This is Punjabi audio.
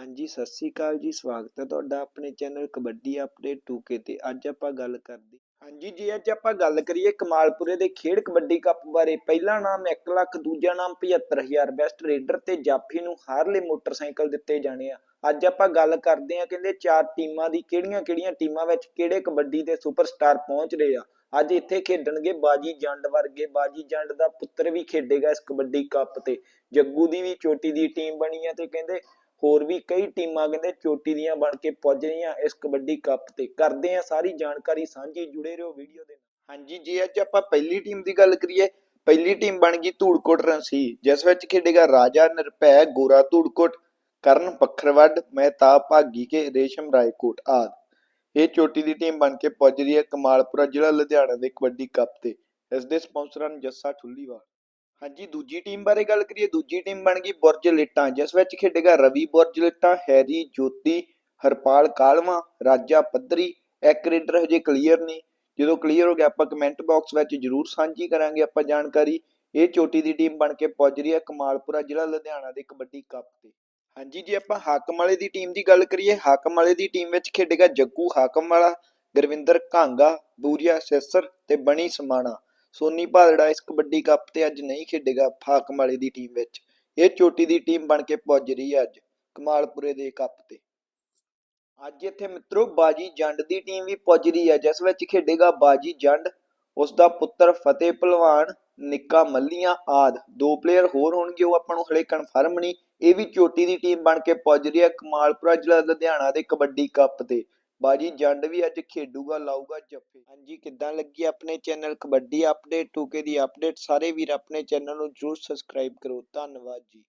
ਹਾਂਜੀ, ਸਤਿ ਸ੍ਰੀ ਅਕਾਲ ਜੀ, ਸਵਾਗਤ ਹੈ ਤੁਹਾਡਾ ਆਪਣੇ ਚੈਨਲ ਕਬੱਡੀ ਅਪਡੇਟ 2K ਤੇ। ਅੱਜ ਆਪਾਂ ਗੱਲ ਕਰਦੇ ਹਾਂਜੀ ਜੀ, ਅੱਜ ਆਪਾਂ ਗੱਲ ਕਰੀਏ ਕਮਾਲਪੁਰੇ ਦੇ ਖੇਡ ਕਬੱਡੀ ਕੱਪ ਬਾਰੇ। ਪਹਿਲਾ ਨਾਮ 1 ਲੱਖ, ਦੂਜਾ ਨਾਮ 75000 ਬੈਸਟ ਰੇਡਰ ਤੇ ਜਾਫੀ ਨੂੰ ਹਾਰਲੇ ਮੋਟਰਸਾਈਕਲ ਦਿੱਤੇ ਜਾਣੇ ਆ। ਅੱਜ ਆਪਾਂ ਗੱਲ ਕਰਦੇ ਆ ਕਹਿੰਦੇ ਚਾਰ ਟੀਮਾਂ ਦੀ ਕਿਹੜੀਆਂ-ਕਿਹੜੀਆਂ ਟੀਮਾਂ ਵਿੱਚ ਕਿਹੜੇ ਕਬੱਡੀ ਦੇ ਸੁਪਰਸਟਾਰ ਪਹੁੰਚ ਰਹੇ ਆ। ਅੱਜ ਇੱਥੇ ਖੇਡਣਗੇ ਬਾਜੀ ਜੰਡ ਵਰਗੇ। ਬਾਜੀ ਜੰਡ ਦਾ ਪੁੱਤਰ ਵੀ ਖੇਡੇਗਾ ਇਸ ਕਬੱਡੀ ਕੱਪ ਤੇ। ਜੱਗੂ ਦੀ ਵੀ ਚੋਟੀ ਦੀ ਟੀਮ ਬਣੀ ਆ ਤੇ ਕਹਿੰਦੇ ਹੋਰ ਵੀ ਕਈ ਟੀਮਾਂ ਕਹਿੰਦੇ ਚੋਟੀ ਦੀਆਂ ਬਣ ਕੇ ਪੁੱਜ ਰਹੀਆਂ ਇਸ ਕਬੱਡੀ ਕੱਪ ਤੇ। ਕਰਦੇ ਆ ਸਾਰੀ ਜਾਣਕਾਰੀ, ਸਾਂਝੀ ਜੁੜੇ ਰਹੋ ਵੀਡੀਓ ਦੇ ਨਾਲ। ਹਾਂਜੀ ਜੇ, ਅੱਜ ਆਪਾਂ ਪਹਿਲੀ ਟੀਮ ਦੀ ਗੱਲ ਕਰੀਏ। ਪਹਿਲੀ ਟੀਮ ਬਣ ਗਈ ਧੂੜਕੋਟ ਰਣਸੀ, ਜਿਸ ਵਿੱਚ ਖੇਡੇਗਾ ਰਾਜਾ ਨਿਰਭੈ ਗੋਰਾ ਧੂੜਕੋਟ, ਕਰਨ ਪੱਖਰਵੱਡ, ਮਹਿਤਾਬ ਭਾਗੀ ਕੇ, ਰੇਸ਼ਮ ਰਾਏਕੋਟ ਆਦ। ਇਹ ਚੋਟੀ ਦੀ ਟੀਮ ਬਣ ਕੇ ਪੁੱਜ ਰਹੀ ਹੈ ਕਮਾਲਪੁਰਾ ਜ਼ਿਲ੍ਹਾ ਲੁਧਿਆਣਾ ਦੇ ਕਬੱਡੀ ਕੱਪ ਤੇ। ਇਸ ਦੇ ਸਪਾਂਸਰ ਹਨ ਜੱਸਾ ਠੁੱਲੀਵਾਲ। ਹਾਂਜੀ, ਦੂਜੀ ਟੀਮ ਬਾਰੇ ਗੱਲ ਕਰੀਏ, ਦੂਜੀ ਟੀਮ ਬਣ ਗਈ ਬੁਰਜ ਲਿੱਟਾਂ। ਜਿਸ ਵਿੱਚ ਖੇਡੇਗਾ ਰਵੀ ਬੁਰਜ ਲਿੱਟਾਂ, ਹੈਰੀ, ਜੋਤੀ, ਹਰਪਾਲ ਕਾਲਵਾ, ਰਾਜਾ ਪੱਧਰੀ। ਇੱਕ ਰੇਡਰ ਹਜੇ ਕਲੀਅਰ ਨਹੀਂ। ਜਦੋਂ ਕਲੀਅਰ ਹੋ ਗਿਆ, ਆਪਾਂ ਕਮੈਂਟ ਬਾਕਸ ਵਿੱਚ ਜਰੂਰ ਸਾਂਝੀ ਕਰਾਂਗੇ ਆਪਾਂ ਜਾਣਕਾਰੀ। ਇਹ ਚੋਟੀ ਦੀ ਟੀਮ ਬਣ ਕੇ ਪਹੁੰਚ ਰਹੀ ਹੈ ਕਮਾਲਪੁਰਾ ਜ਼ਿਲ੍ਹਾ ਲੁਧਿਆਣਾ ਦੇ ਕਬੱਡੀ ਕੱਪ ਤੇ। ਹਾਂਜੀ, ਜੇ ਆਪਾਂ ਹਾਕਮ ਵਾਲੇ ਦੀ ਟੀਮ ਦੀ ਗੱਲ ਕਰੀਏ, ਹਾਕਮ ਵਾਲੇ ਦੀ ਟੀਮ ਵਿੱਚ ਖੇਡੇਗਾ ਜੱਗੂ ਹਾਕਮ ਵਾਲਾ, ਗੁਰਵਿੰਦਰ ਘਾਂਗਾ ਬੂਰੀਆ ਸੈਸਰ ਤੇ ਬਣੀ ਸਮਾਣਾ। ਸੋਨੀ ਭਾਦੜਾ ਇਸ ਕਬੱਡੀ ਕੱਪ ਤੇ ਅੱਜ ਨਹੀਂ ਖੇਡੇਗਾ ਹਾਕਮ ਦੀ ਟੀਮ ਵਿੱਚ। ਇਹ ਚੋਟੀ ਦੀ ਟੀਮ ਬਣ ਕੇ ਪੁੱਜ ਰਹੀ ਹੈ ਅੱਜ ਕਮਾਲਪੁਰੇ ਦੇ ਕੱਪ ਤੇ। ਅੱਜ ਇੱਥੇ ਮਿੱਤਰੋ ਬਾਜੀ ਜੰਡ ਦੀ ਟੀਮ ਵੀ ਪੁੱਜ ਰਹੀ ਹੈ, ਜਿਸ ਵਿੱਚ ਖੇਡੇਗਾ ਬਾਜੀ ਜੰਡ ਉਸ ਦਾ ਪੁੱਤਰ ਫਤਿਹ ਪਹਿਲਵਾਨ ਨਿੱਕਾ ਮੱਲੀਆਂ ਆਦ। ਦੋ ਪਲੇਅਰ ਹੋਰ ਹੋਣਗੇ, ਉਹ ਆਪਾਂ ਨੂੰ ਹਲੇ ਕਨਫਰਮ ਨਹੀਂ। ਇਹ ਵੀ ਚੋਟੀ ਦੀ ਟੀਮ ਬਣ ਕੇ ਪੁੱਜ ਰਹੀ ਹੈ ਕਮਾਲਪੁਰਾ ਜ਼ਿਲ੍ਹਾ ਲੁਧਿਆਣਾ ਦੇ ਕਬੱਡੀ ਕੱਪ ਤੇ। ਬਾਜੀ, ਜੰਡ ਵੀ ਅੱਜ ਖੇਡੂਗਾ, ਲਾਊਗਾ ਜੱਫੇ। ਹਾਂਜੀ, ਕਿੱਦਾਂ ਲੱਗੀ ਆਪਣੇ ਚੈਨਲ? ਕਬੱਡੀ ਅਪਡੇਟ 2K ਦੀ ਅਪਡੇਟ ਸਾਰੇ ਵੀਰ ਆਪਣੇ ਚੈਨਲ ਨੂੰ ਜਰੂਰ ਸਬਸਕ੍ਰਾਈਬ ਕਰੋ। ਧੰਨਵਾਦ ਜੀ।